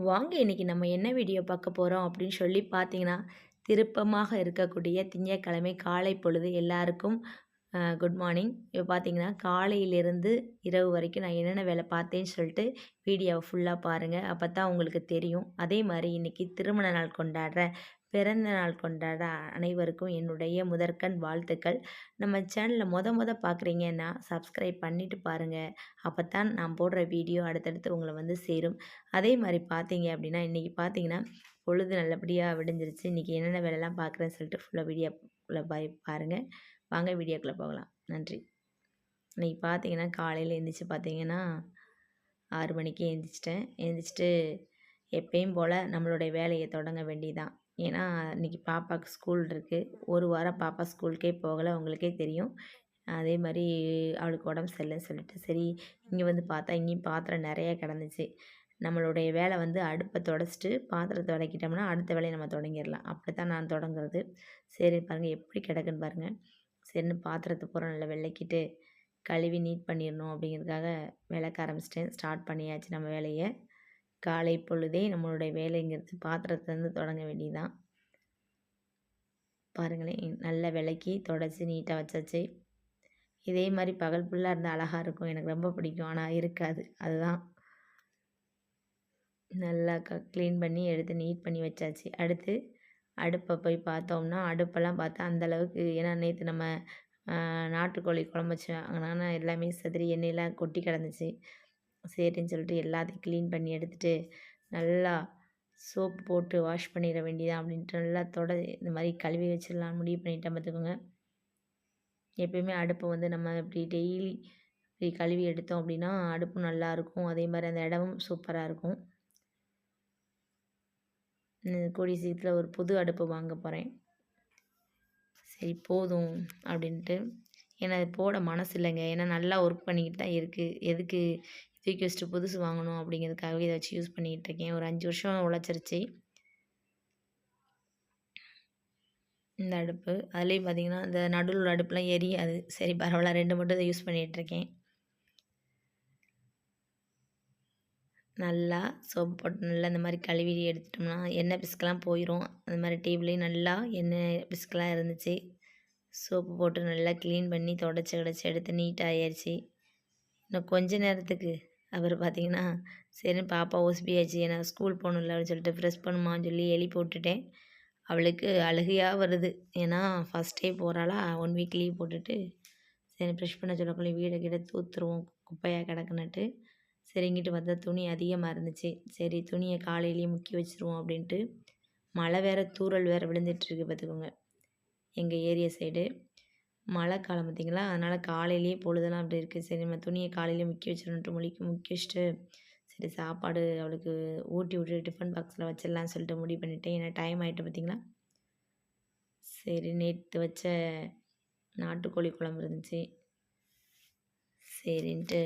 வாங்க இன்னைக்கு நம்ம என்ன வீடியோ பார்க்க போகிறோம் அப்படின்னு சொல்லி பார்த்தீங்கன்னா திருப்பமாக இருக்கக்கூடிய திங்கக்கிழமை காலை பொழுது எல்லாருக்கும் குட் மார்னிங் இப்போ பார்த்தீங்கன்னா காலையிலேருந்து இரவு வரைக்கும் நான் என்னென்ன வேலை பார்த்தேன்னு சொல்லிட்டு வீடியோவை ஃபுல்லாக பாருங்கள் அப்போ தான் உங்களுக்கு தெரியும். அதே மாதிரி இன்றைக்கி திருமண நாள் கொண்டாடுற பிறந்த நாள் கொண்டாட அனைவருக்கும் என்னுடைய முதற்கண் வாழ்த்துக்கள். நம்ம சேனலில் மொத மொத பார்க்குறீங்கன்னா சப்ஸ்கிரைப் பண்ணிவிட்டு பாருங்கள் அப்போ தான் நான் போடுற வீடியோ அடுத்தடுத்து உங்களை வந்து சேரும். அதே மாதிரி பார்த்தீங்க அப்படின்னா இன்றைக்கி பார்த்தீங்கன்னா பொழுது நல்லபடியாக விடிஞ்சிருச்சு. இன்றைக்கி என்னென்ன வேலைலாம் பார்க்குறேன்னு சொல்லிட்டு ஃபுல்லாக வீடியோக்குள்ளே பாய் பாருங்கள் வாங்க வீடியோக்குள்ளே போகலாம். நன்றி. இன்றைக்கி பார்த்தீங்கன்னா காலையில் எழுந்திரிச்சு பார்த்தீங்கன்னா ஆறு மணிக்கு எழுந்திரிச்சிட்டேன் எழுந்திரிச்சிட்டு எப்பயும் போல் நம்மளுடைய வேலையை தொடங்க வேண்டிதான் ஏன்னா இன்றைக்கி பாப்பாவுக்கு ஸ்கூல் இருக்குது ஒரு வாரம் பாப்பா ஸ்கூலுக்கே போகலை உங்களுக்கே தெரியும். அதே மாதிரி அவளுக்கு உடம்பு சரியில்லைன்னு சொல்லிட்டு சரி இங்கே வந்து பார்த்தா இங்கேயும் பாத்திரம் நிறைய கிடந்துச்சு. நம்மளுடைய வேலை வந்து அடுப்பை தொடச்சிட்டு பாத்திரத்தை விளக்கிட்டோம்னா அடுத்த வேலையை நம்ம தொடங்கிடலாம். அப்படி தான் நான் தொடங்குறது. சரி பாருங்கள் எப்படி கிடக்குன்னு பாருங்கள் சரின்னு பாத்திரத்தை பூரா நல்லா விளக்கிட்டு கழுவி நீட் பண்ணிடணும் அப்படிங்கிறதுக்காக விளக்க ஆரம்பிச்சிட்டேன். ஸ்டார்ட் பண்ணியாச்சு நம்ம வேலையை. காலை பொழுதே நம்மளுடைய வேலைங்கிறது பாத்திரத்துலேருந்து தொடங்க வேண்டியதான் பாருங்களேன் நல்ல விளக்கி தொடச்சி நீட்டாக வச்சாச்சு. இதே மாதிரி பகல் ஃபுல்லாக இருந்தால் அழகாக இருக்கும். எனக்கு ரொம்ப பிடிக்கும். ஆனால் இருக்காது. அதுதான். நல்லா க க்ளீன் பண்ணி எடுத்து நீட் பண்ணி வச்சாச்சு. அடுத்து அடுப்பை போய் பார்த்தோம்னா அடுப்பெல்லாம் பார்த்தா அந்தளவுக்கு ஏன்னா நேற்று நம்ம நாட்டுக்கோழி குழம்பு வச்சேன் எல்லாமே செதறி எண்ணெயெலாம் கொட்டி கிடந்துச்சு. சரின்னு சொல்லிட்டு எல்லாத்தையும் க்ளீன் பண்ணி எடுத்துகிட்டு நல்லா சோப்பு போட்டு வாஷ் பண்ணிட வேண்டியதான் அப்படின்ட்டு நல்லா தொட இந்த மாதிரி கழுவி வச்சிடலாம். முடிவு பண்ணிட்டேன் பார்த்துக்கோங்க. எப்பயுமே அடுப்பை வந்து நம்ம இப்படி டெய்லி இப்படி கழுவி எடுத்தோம் அப்படின்னா அடுப்பும் நல்லாயிருக்கும் அதே மாதிரி அந்த இடமும் சூப்பராக இருக்கும். கூடிய சீக்கிரத்தில் ஒரு புது அடுப்பு வாங்க போகிறேன் சரி போதும் அப்படின்ட்டு. ஏன்னா அது போட மனசு இல்லைங்க. ஏன்னா நல்லா ஒர்க் பண்ணிக்கிட்டு தான் இருக்குது எதுக்கு தூக்கி வச்சுட்டு புதுசு வாங்கணும் அப்படிங்கிறதுக்காகவே இதை வச்சு யூஸ் பண்ணிகிட்டு இருக்கேன். ஒரு அஞ்சு வருஷம் உழைச்சிருச்சு. இந்த அடுப்பு. அதுலேயும் பார்த்திங்கன்னா இந்த நடுவில் அடுப்புலாம் எரியாது சரி பரவாயில்ல ரெண்டு மட்டும் இதை யூஸ் பண்ணிகிட்ருக்கேன் நல்லா சோப்பு போட்டு நல்லா இந்த மாதிரி கழுவி எடுத்துட்டோம்னா எண்ணெய் பிஸ்கெலாம் போயிடும் அந்த மாதிரி டேபிளையும் நல்லா எண்ணெய் பிஸ்கெலாம் இருந்துச்சு. சோப்பு போட்டு நல்லா க்ளீன் பண்ணி தொடச்சி கிடச்சி எடுத்து நீட்டாக ஆயிடுச்சு இன்னும் கொஞ்ச நேரத்துக்கு அப்புறம் பார்த்தீங்கன்னா சரி பாப்பா ஒசிபியாச்சு நான் ஸ்கூல் போகணும்ல அப்படின்னு சொல்லிட்டு ஃப்ரெஷ் பண்ணுமான்னு சொல்லி எழுப்பி விட்டுட்டேன். அவளுக்கு அழுகையாக வருது. ஏன்னா ஃபஸ்ட் டே போகிறாளா ஒன் வீக் லீவ் போட்டுட்டு சரி ப்ரெஷ் பண்ண சொல்லக்குள்ளே வீடை கிட்ட தூத்துருவோம் குப்பையாக கிடக்குன்னுட்டு. சரி இங்கிட்டு வந்தால் துணி அதிகமாக இருந்துச்சு. சரி துணியை காலையிலேயே முக்கி வச்சுருவோம் அப்படின்ட்டு மழை வேறு தூரல் வேறு விழுந்துட்டுருக்கு பார்த்துக்கோங்க. எங்கள் ஏரியா சைடு மழை காலம் பார்த்திங்களா? அதனால் காலையிலேயே பொழுதெல்லாம் அப்படி இருக்குது சரி நம்ம துணியை காலையிலே முக்கி வச்சிடணுன்ட்டு மொழிக்கு முக்கி வச்சுட்டு சரி சாப்பாடு அவளுக்கு ஊட்டி விட்டு டிஃபன் பாக்ஸில் வச்சிடலான்னு சொல்லிட்டு முடிவு பண்ணிட்டேன். ஏன்னா டைம் ஆகிட்டு பார்த்திங்களா? சரி நேற்று வச்ச நாட்டுக்கோழி குழம்பு இருந்துச்சு. சரின்ட்டு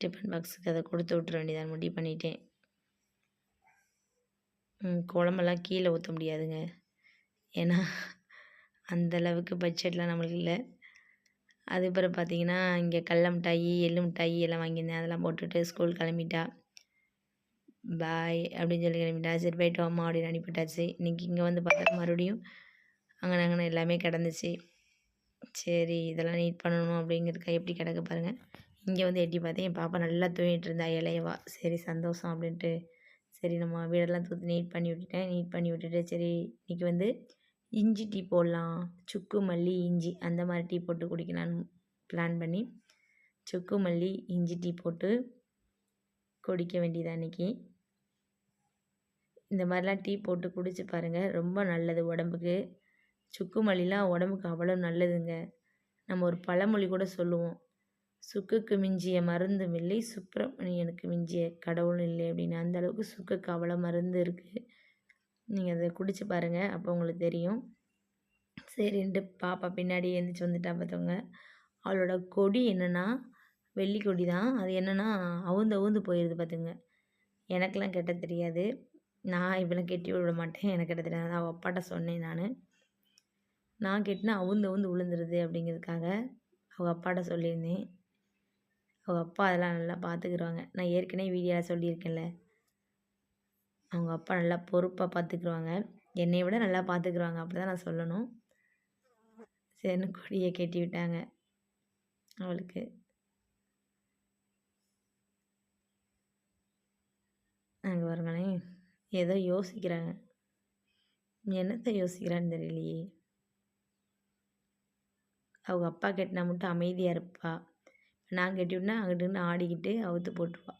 டிஃபன் பாக்ஸுக்கு அதை கொடுத்து விட்டுற வேண்டியதான் முடிவு பண்ணிட்டேன். குழம்பெல்லாம் கீழே ஊற்ற முடியாதுங்க. ஏன்னா அந்தளவுக்கு பட்ஜெட்லாம் நம்மளுக்கு இல்லை. அதுக்கப்புறம் பார்த்தீங்கன்னா இங்கே கடல மிட்டாயி எள்ளு மிட்டாயி எல்லாம் வாங்கியிருந்தேன். அதெல்லாம் போட்டுட்டு ஸ்கூல் கிளம்பிட்டா. பாய் அப்படின்னு சொல்லி கிளம்பிட்டா. சரி போய்ட்டு அம்மா அப்படின்னு அனுப்பிட்டாச்சு இன்றைக்கி இங்கே வந்து பார்த்தா மறுபடியும் அங்கே அங்கே எல்லாமே கிடந்துச்சு. சரி இதெல்லாம் நீட் பண்ணணும் அப்படிங்கிறதுக்காக எப்படி கிடக்க பாருங்கள் இங்கே வந்து எட்டி பார்த்தேன் என் பாப்பா நல்லா தூங்கிட்டு இருந்தா இலையவா. சரி சந்தோஷம் அப்படின்ட்டு. சரி நம்ம வீடெல்லாம் தூத்து நீட் பண்ணி விட்டுட்டேன் நீட் பண்ணி விட்டுட்டு சரி இன்றைக்கி வந்து இஞ்சி டீ போடலாம். சுக்கு மல்லி இஞ்சி அந்த மாதிரி டீ போட்டு குடிக்கலான்னு பிளான் பண்ணி சுக்கு மல்லி இஞ்சி டீ போட்டு குடிக்க வேண்டியது அன்றைக்கி இந்த மாதிரிலாம் டீ போட்டு குடிச்சு பாருங்கள் ரொம்ப நல்லது உடம்புக்கு. சுக்கு மல்லிலாம் உடம்புக்கு அவ்வளோ நல்லதுங்க. நம்ம ஒரு பழமொழி கூட சொல்லுவோம். சுக்குக்கு மிஞ்சிய மருந்தும் இல்லை சுப்பிரமணியனுக்கு மிஞ்சிய கடவுளும் இல்லை அப்படின்னு. அந்தளவுக்கு சுக்குக்கு அவ்வளோ மருந்து இருக்குது நீங்கள் அதை குடிச்சு பாருங்கள் அப்போ உங்களுக்கு தெரியும். சரின்ட்டு பாப்பா பின்னாடி எழுந்திரிச்சி வந்துட்டா பார்த்தவங்க அவளோட கொடி என்னென்னா வெள்ளி கொடி தான். அது என்னென்னா அவுந்து அவுந்து போயிடுது பார்த்துங்க எனக்கெல்லாம் கெட்ட தெரியாது. நான் இப்பெல்லாம் கெட்டி விட மாட்டேன் எனக்கு கெட்ட தெரியாது. அவள் அப்பாட்ட சொன்னேன் நான். நான் கெட்டினா அவுந்து அவுந்து விழுந்துருது அப்படிங்கிறதுக்காக அவங்க அப்பாட்ட சொல்லியிருந்தேன். அவங்க அப்பா அதெல்லாம் நல்லா பார்த்துக்குருவாங்க நான் ஏற்கனவே வீடியோவில் சொல்லியிருக்கேன்ல. அவங்க அப்பா நல்லா பொறுப்பாக பார்த்துக்குருவாங்க என்னை விட நல்லா பார்த்துக்குருவாங்க அப்படி தான் நான் சொல்லணும். சரின்னு கொடியை கட்டி விட்டாங்க. அவளுக்கு. அங்கே வருங்களேன் ஏதோ யோசிக்கிறாங்க. என்னத்தை யோசிக்கிறான்னு தெரியலையே. அவங்க அப்பா கட்டினா மட்டும் அமைதியாக இருப்பா. நான் கட்டிவிட்டா அங்கிட்டு ஆடிக்கிட்டு அவுத்து போட்டுருவா.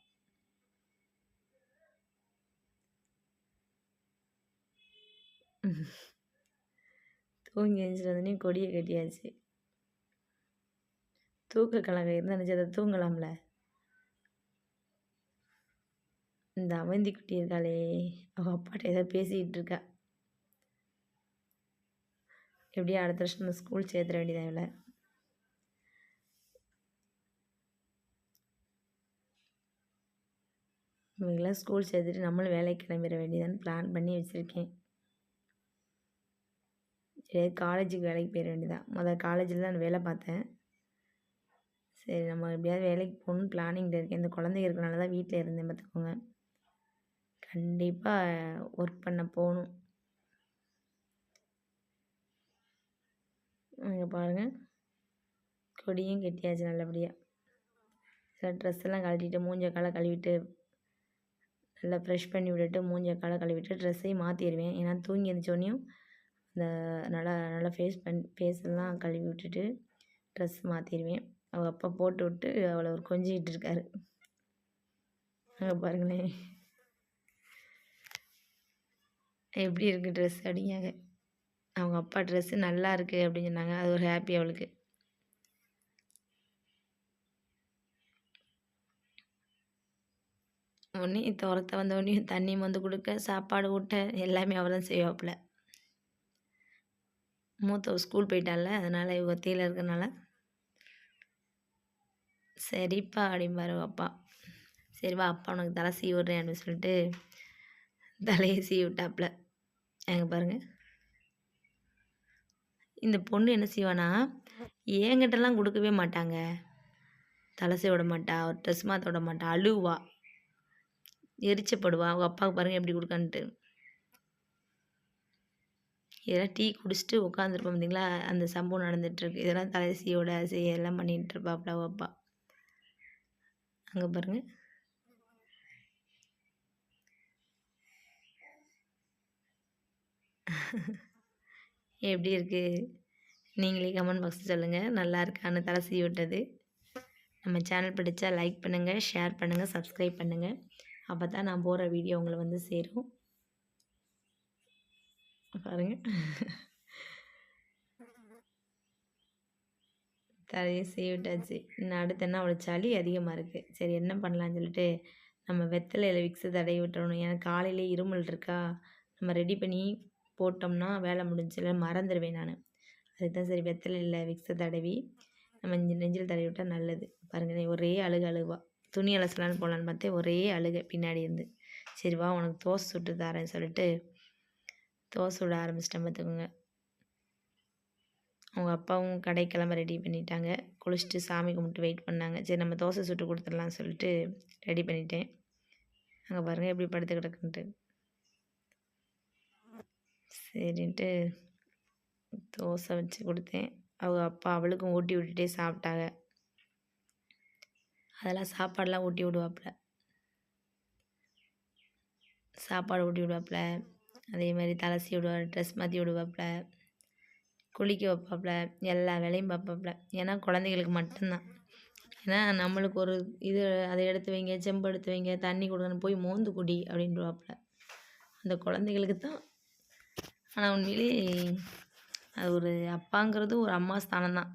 தூங்கி எழுந்திரிச்சதுனே கொடியை கட்டியாச்சு. தூக்க கலங்க இருந்தால் அதை தூங்கலாம்ல? இந்த அவந்தி குட்டி இருக்காளே அவள் அப்பாட்ட ஏதோ பேசிக்கிட்டு இருக்கா. எப்படியும் அடுத்த வருஷம் நம்ம ஸ்கூல் சேர்த்துற வேண்டியதான் இவளை. இவங்களாம் ஸ்கூல் சேர்த்துட்டு நம்மளும் வேலைக்கு கிளம்பிட வேண்டியதான்னு பிளான் பண்ணி வச்சுருக்கேன். சரி காலேஜுக்கு வேலைக்கு போயிட வேண்டியதான் முதல் காலேஜில் தான் வேலை பார்த்தேன். சரி நம்ம எப்படியாவது வேலைக்கு போகணும்னு பிளானிங்கில் இருக்கேன். இந்த குழந்தைங்க இருக்கனால தான் வீட்டில் இருந்தேன் பார்த்துக்கோங்க. கண்டிப்பாக ஒர்க் பண்ண போகணும். அங்கே பாருங்கள் கொடியும் கெட்டியாச்சு நல்லபடியாக சில ட்ரெஸ் எல்லாம் கழட்டிட்டு மூஞ்ச காலை கழுவிட்டு நல்லா ஃப்ரெஷ் பண்ணி விட்டுட்டு மூஞ்ச காலை கழுவிட்டு ட்ரெஸ்ஸையும் மாற்றிடுவேன் ஏன்னா தூங்கி எழுந்திரிச்சோடனையும் இந்த நல்லா நல்லா ஃபேஸ் பண் ஃபேஸெல்லாம் கழுவி விட்டுட்டு ட்ரெஸ் மாற்றிடுவேன் அவள் அப்பா போட்டு விட்டு அவளை ஒரு கொஞ்சிக்கிட்டு இருக்காரு. அங்கே பாருங்களேன். எப்படி இருக்குது ட்ரெஸ் அப்படிங்க அவங்க அப்பா ட்ரெஸ்ஸு நல்லா இருக்குது அப்படின்னு சொன்னாங்க. அது ஒரு ஹாப்பி அவளுக்கு. உடனே துரத்த வந்த உடனே தண்ணி வந்து கொடுக்க சாப்பாடு ஊட்ட எல்லாமே அவள் தான் செய்வாப்புல. மூத்தவ ஸ்கூல் போயிட்டால அதனால் இவ ஒத்தையில் இருக்கிறனால. சரிப்பா அப்படிம்பாரு அப்பா. சரி வா அப்பா உனக்கு தலை சீ விட்றேன் அப்படின்னு சொல்லிட்டு தலையை சீ விட்டாப்புல. எங்கே பாருங்கள் இந்த பொண்ணு என்ன செய்வானா ஏங்கிட்டலாம் கொடுக்கவே மாட்டாங்க. தலை செய்ய விட மாட்டா ஒரு ட்ரெஸ் மாற்ற விட மாட்டா அழுவா எரிச்சப்படுவா. அவங்க அப்பாவுக்கு பாருங்கள் எப்படி கொடுக்கான்ட்டு. இதெல்லாம் டீ குடிச்சிட்டு உட்காந்துருப்போம் பார்த்தீங்களா அந்த சம்பவம் நடந்துகிட்ருக்கு இதெல்லாம் தலைசியோட செய்ய எல்லாம் பண்ணிகிட்டு இருப்பாப்ல அப்பா. அங்கே பாருங்கள் எப்படி இருக்குது நீங்களே கமெண்ட் பாக்ஸ் சொல்லுங்கள் நல்லா இருக்கான்னு தலை செய்ய விட்டது நம்ம சேனல் பிடிச்சா லைக் பண்ணுங்கள் ஷேர் பண்ணுங்கள் சப்ஸ்கிரைப் பண்ணுங்கள் அப்போ தான் நான் போகிற வீடியோ உங்களை வந்து சேரும். பாருங்க. தலையை செய்விட்டாச்சு இன்னும் அடுத்து என்ன? அவ்வளோ சளி அதிகமாக இருக்குது சரி என்ன பண்ணலான்னு சொல்லிட்டு நம்ம வெத்தலையில் விக்ஸு தடவி விட்டுறணும். ஏன்னா காலையிலே இருமல் இருக்கா? நம்ம ரெடி பண்ணி போட்டோம்னா வேலை முடிஞ்சில் மறந்துடுவேன் நான். அதுக்கு தான் சரி வெத்தலையில் விக்ஸை தடவி நம்ம நெஞ்சில் தடவி விட்டால் நல்லது. பாருங்கள் ஒரே அழுகு அழுவா. துணி அலசலான்னு போகலான்னு பார்த்தேன் ஒரே அழுகை பின்னாடி இருந்து. சரி வா உனக்கு தோசை சுட்டு தரேன்னு சொல்லிட்டு தோசை விட ஆரம்பிச்சிட்டேன் பார்த்துக்கோங்க. அவங்க அப்பாவும் கடை கிளம்ப ரெடி பண்ணிட்டாங்க. குளிச்சுட்டு சாமி கும்பிட்டு வெயிட் பண்ணாங்க. சரி நம்ம தோசை சுட்டு கொடுத்துடலாம்னு சொல்லிட்டு ரெடி பண்ணிட்டேன். அங்கே பாருங்கள் எப்படி படுத்து கிடக்குன்ட்டு. சரின்ட்டு தோசை வச்சு கொடுத்தேன். அவங்க அப்பா அவளுக்கும் ஊட்டி விட்டுட்டே சாப்பிட்டாங்க. அதெல்லாம் சாப்பாடெலாம் ஊட்டி விடுவாப்புல. சாப்பாடு ஊட்டி விடுவாப்புல. அதே மாதிரி தலசி விடுவார் ட்ரெஸ் மாற்றி விடுவாப்புல குளிக்க வைப்பாப்புல எல்லா வேலையும் பார்ப்பாப்புல ஏன்னா குழந்தைகளுக்கு மட்டும்தான். ஏன்னா நம்மளுக்கு ஒரு இது அதை எடுத்து வைங்க செம்பு எடுத்து வைங்க தண்ணி கொடுக்கணும் போய் மோந்து குடி அப்படின்றவாப்புல அந்த குழந்தைகளுக்கு தான். ஆனால் உண்மையிலே அது ஒரு அப்பாங்கிறது ஒரு அம்மா ஸ்தானம் தான்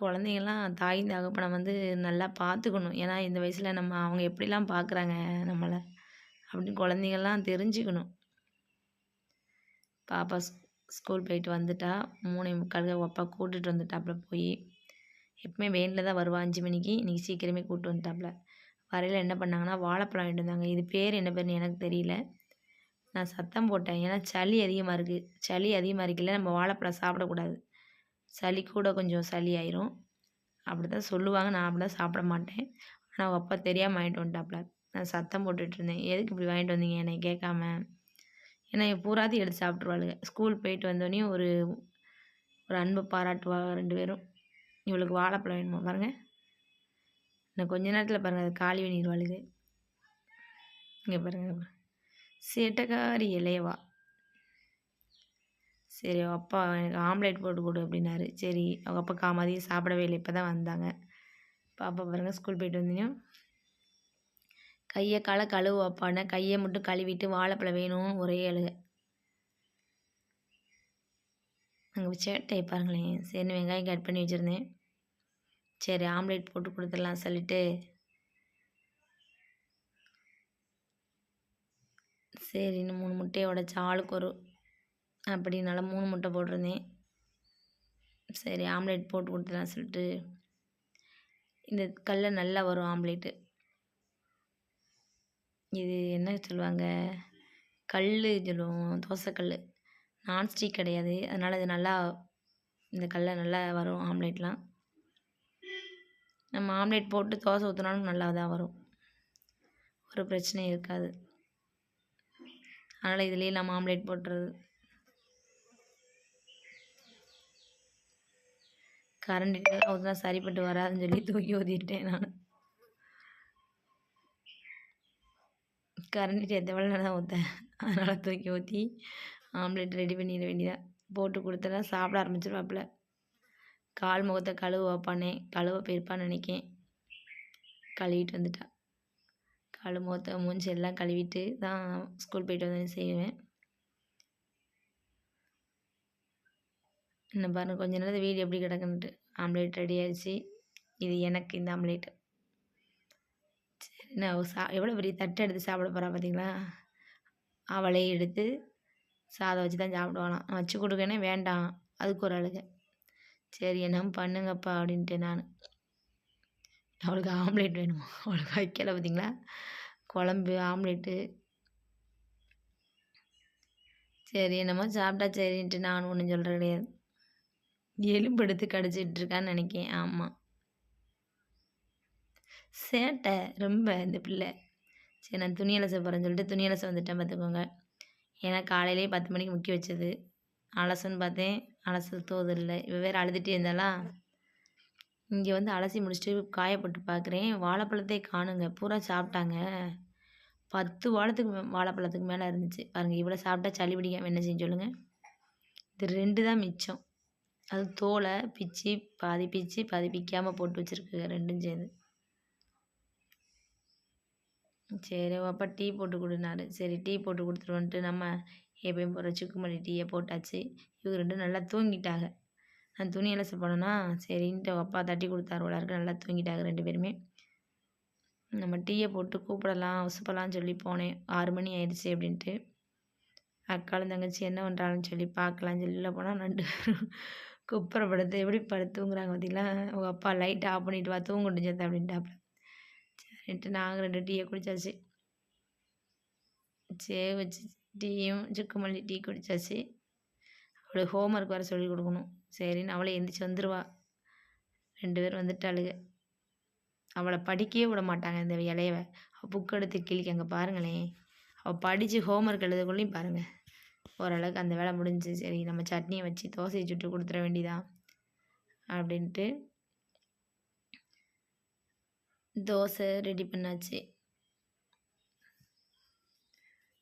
குழந்தைங்கள்லாம் தாய் தகப்பனை வந்து நல்லா பார்த்துக்கணும். ஏன்னா இந்த வயசில் நம்ம அவங்க எப்படிலாம் பார்க்குறாங்க நம்மளை? அப்படின்னு குழந்தைங்கள்லாம் தெரிஞ்சுக்கணும். பாப்பா ஸ்கூல் போயிட்டு வந்துட்டா மூணே முக்காலுக்கு அப்பா கூட்டிகிட்டு வந்துட்டாப்புல போய். எப்பவுமே வேனில் தான் வருவா அஞ்சு மணிக்கு. இன்றைக்கி சீக்கிரமே கூப்பிட்டு வந்துட்டாப்புல. வரையில் என்ன பண்ணாங்கன்னா வாழைப்பழம் வாங்கிட்டு வந்தாங்க. இது பேர் என்ன பேர்னு எனக்கு தெரியல. நான் சத்தம் போட்டேன். ஏன்னா சளி அதிகமாக இருக்குது சளி அதிகமாக இருக்குல்ல நம்ம வாழைப்பழம் சாப்பிடக்கூடாது. சளி கூட கொஞ்சம் சளி ஆயிரும். அப்படி தான் சொல்லுவாங்க. நான் அப்படி தான் சாப்பிட மாட்டேன். ஆனால் அவங்க அப்பா தெரியாமல் வாங்கிட்டு வந்துட்டாப்புல. நான் சத்தம் போட்டுட்ருந்தேன். எதுக்கு இப்படி வாங்கிட்டு வந்தீங்க? என்னை கேட்காம. ஏன்னா பூராத்தையும் எடுத்து சாப்பிட்ருவாளுங்க ஸ்கூல் போயிட்டு வந்தோடனே ஒரு ஒரு அன்பு பாராட்டுவாங்க ரெண்டு பேரும். இவளுக்கு வாழைப்பழம் வேணுமா பாருங்கள் இன்னும் கொஞ்ச நேரத்தில் பாருங்கள் அது காலி பண்ணிடுவாளுங்க இங்கே பாருங்கள் சேட்டக்காரி இளையவா. சரி அப்பா எனக்கு ஆம்லேட் போட்டு கொடு அப்படின்னாரு. சரி அவங்க அப்பா காமாதியும் சாப்பிடவே இல்லை. இப்போ தான் வந்தாங்க. பாப்பா பாருங்கள் ஸ்கூல் போயிட்டு வந்தீங்க. கையை காலை கழுவு கையை மட்டும் கழுவிட்டு வாழைப்பழம் வேணும்னு ஒரே அழுக. அங்கே சேட்டை பாருங்களேன். சரி வெங்காயம் கட் பண்ணி வச்சுருந்தேன். சரி ஆம்லேட் போட்டு கொடுத்துடலாம் சொல்லிட்டு. சரின்னு மூணு முட்டையை உடச்சி ஆளுக்கு ஒரு அப்படினால மூணு முட்டை போட்டிருந்தேன். சரி ஆம்லேட் போட்டு கொடுத்துடலாம் சொல்லிட்டு. இந்த கல்லில் நல்லா வரும் ஆம்லேட்டு. இது என்ன சொல்லுவாங்க? கல் சொல்லுவோம். தோசைக்கல் நான்ஸ்டிக் கிடையாது. அதனால் இது நல்லா இந்த கல்லை நல்லா வரும் ஆம்லேட்லாம். நம்ம ஆம்லேட் போட்டு தோசை ஊற்றினாலும் நல்லா தான் வரும். ஒரு பிரச்சனையும் இருக்காது. அதனால் இதுலேயே நம்ம ஆம்லேட் போட்டுறது. கரண்ட் ஊற்றினா சரிப்பட்டு வராதுன்னு சொல்லி தூக்கி ஊற்றிட்டேன் நான். கரண்டிட்டு எந்த வேலை தான் ஊற்றேன் அதனால் தூக்கி ஊற்றி ஆம்லேட் ரெடி பண்ணிட வேண்டியதான் போட்டு கொடுத்தனா சாப்பிட ஆரம்பிச்சிருவாப்புல. கால் முகத்தை கழுவ வைப்பானே கழுவ போயிருப்பான்னு நினைக்கேன். கழுவிட்டு வந்துட்டா. கால் முகத்தை மூஞ்சி எல்லாம் கழுவிட்டு தான் ஸ்கூல் போயிட்டு வந்து செய்வேன். என்ன பாருங்கள் கொஞ்ச நேரத்தில் வீடு எப்படி கிடக்குன்ட்டு ஆம்லேட் ரெடி ஆயிடுச்சு. இது எனக்கு இந்த ஆம்லேட்டு. என்ன சா எவ்வளோ பெரிய தட்டை எடுத்து சாப்பிட போகிறா பார்த்தீங்களா அவளே எடுத்து சாதம் வச்சு தான் சாப்பிடுவாளாம் வச்சு கொடுக்கனே வேண்டாம். அதுக்கு ஒரு அழுகை. சரி என்ன பண்ணுங்கப்பா அப்படின்ட்டு நான். அவளுக்கு ஆம்லேட் வேணுமா? அவளுக்கு வைக்கலை பார்த்தீங்களா குழம்பு ஆம்லேட்டு. சரி என்னமோ சாப்பிட்டா சரின்ட்டு நான் ஒன்றும் சொல்கிற கிடையாது. எலும்பு எடுத்து கடிச்சிட்ருக்கான்னு நினைக்கேன் ஆமாம் சேட்டை ரொம்ப இந்த பிள்ளை. சரி நான் துணி அலச போகிறேன்னு சொல்லிட்டு துணி அலச வந்துட்டேன் பார்த்துக்கோங்க. ஏன்னா காலையிலேயே பத்து மணிக்கு முக்கி வச்சது. அலசுன்னு பார்த்தேன். அலசு தோது இல்லை இவ வேறு அழுதுகிட்டே இருந்தாலாம் இங்கே வந்து அலசி முடிச்சுட்டு காயப்பட்டு பார்க்குறேன். வாழைப்பழத்தை காணுங்க. பூரா சாப்பிட்டாங்க. பத்து வாழத்துக்கு வாழைப்பழத்துக்கு மேலே இருந்துச்சு. பாருங்கள் இவ்வளோ சாப்பிட்டா சளி பிடிக்காமல் என்ன செய்ய சொல்லுங்கள் இது ரெண்டு தான் மிச்சம். அது தோலை பிச்சு பாதி பிச்சு பாதி பிக்காமல் போட்டு வச்சுருக்கு ரெண்டும் சேர்ந்து. சரி அப்பா டீ போட்டு கொடுனாரு சரி டீ போட்டு கொடுத்துட்டு வந்துட்டு நம்ம எப்பயும் போகிற சுக்குமல்லி டீயை போட்டாச்சு. இவங்க ரெண்டும் நல்லா தூங்கிட்டாங்க. நான் துணி அலச போனேன்னா சரின்ட்டு அப்பா தட்டி கொடுத்தாரு இருக்கு. நல்லா தூங்கிட்டாங்க ரெண்டு பேருமே. நம்ம டீயை போட்டு கூப்பிடலாம் உசுப்பலாம்னு சொல்லி போனேன். ஆறு மணி ஆயிடுச்சு அப்படின்ட்டு. அக்காலும் தங்கச்சி என்ன பண்ணுறாங்கன்னு சொல்லி பார்க்கலான்னு சொல்லி போனால் ரெண்டு குப்புற படுத்து எப்படி படுத்துங்கிறாங்க பார்த்தீங்களா உங்கள் அப்பா லைட் ஆஃப் பண்ணிட்டு வா தூங்கிட்டு சேர்த்து அப்படின்ட்டு சரின்ட்டு நாங்கள் ரெண்டு டீயை குடித்தாச்சு சேவ் வச்சு டீயும் சுக்குமல்லி டீ குடித்தாச்சு அவளுக்கு ஹோம்ஒர்க் வர சொல்லி கொடுக்கணும். சரின்னு அவளை எந்திரிச்சு வந்துடுவா ரெண்டு பேரும் வந்துட்டாளுங்க அவளை படிக்கவே விட மாட்டாங்க இந்த இலையவ. அவள் புக் எடுத்து கிளிக்கு அங்கே பாருங்களேன். அவள் படித்து ஹோம்ஒர்க் எழுதக்குள்ளேயும் பாருங்கள் ஓரளவுக்கு அந்த வேலை முடிஞ்சு சரி நம்ம சட்னியை வச்சு தோசையை சுட்டு கொடுத்துட வேண்டிதான் அப்படின்ட்டு தோசை ரெடி பண்ணாச்சு.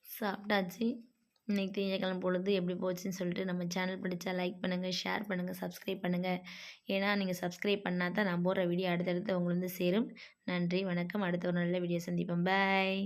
சாப்பிட்டாச்சு. இன்றைக்கி திங்கக்கிழமை பொழுது எப்படி போச்சுன்னு சொல்லிட்டு நம்ம சேனல் பிடிச்சா லைக் பண்ணுங்கள் ஷேர் பண்ணுங்கள் சப்ஸ்கிரைப் பண்ணுங்கள் ஏன்னா நீங்கள் சப்ஸ்கிரைப் பண்ணால் தான் நான் போடுற வீடியோ அடுத்தடுத்து உங்களுக்கு வந்து சேரும். நன்றி வணக்கம். அடுத்த ஒரு நல்ல வீடியோ சந்திப்போம். பாய்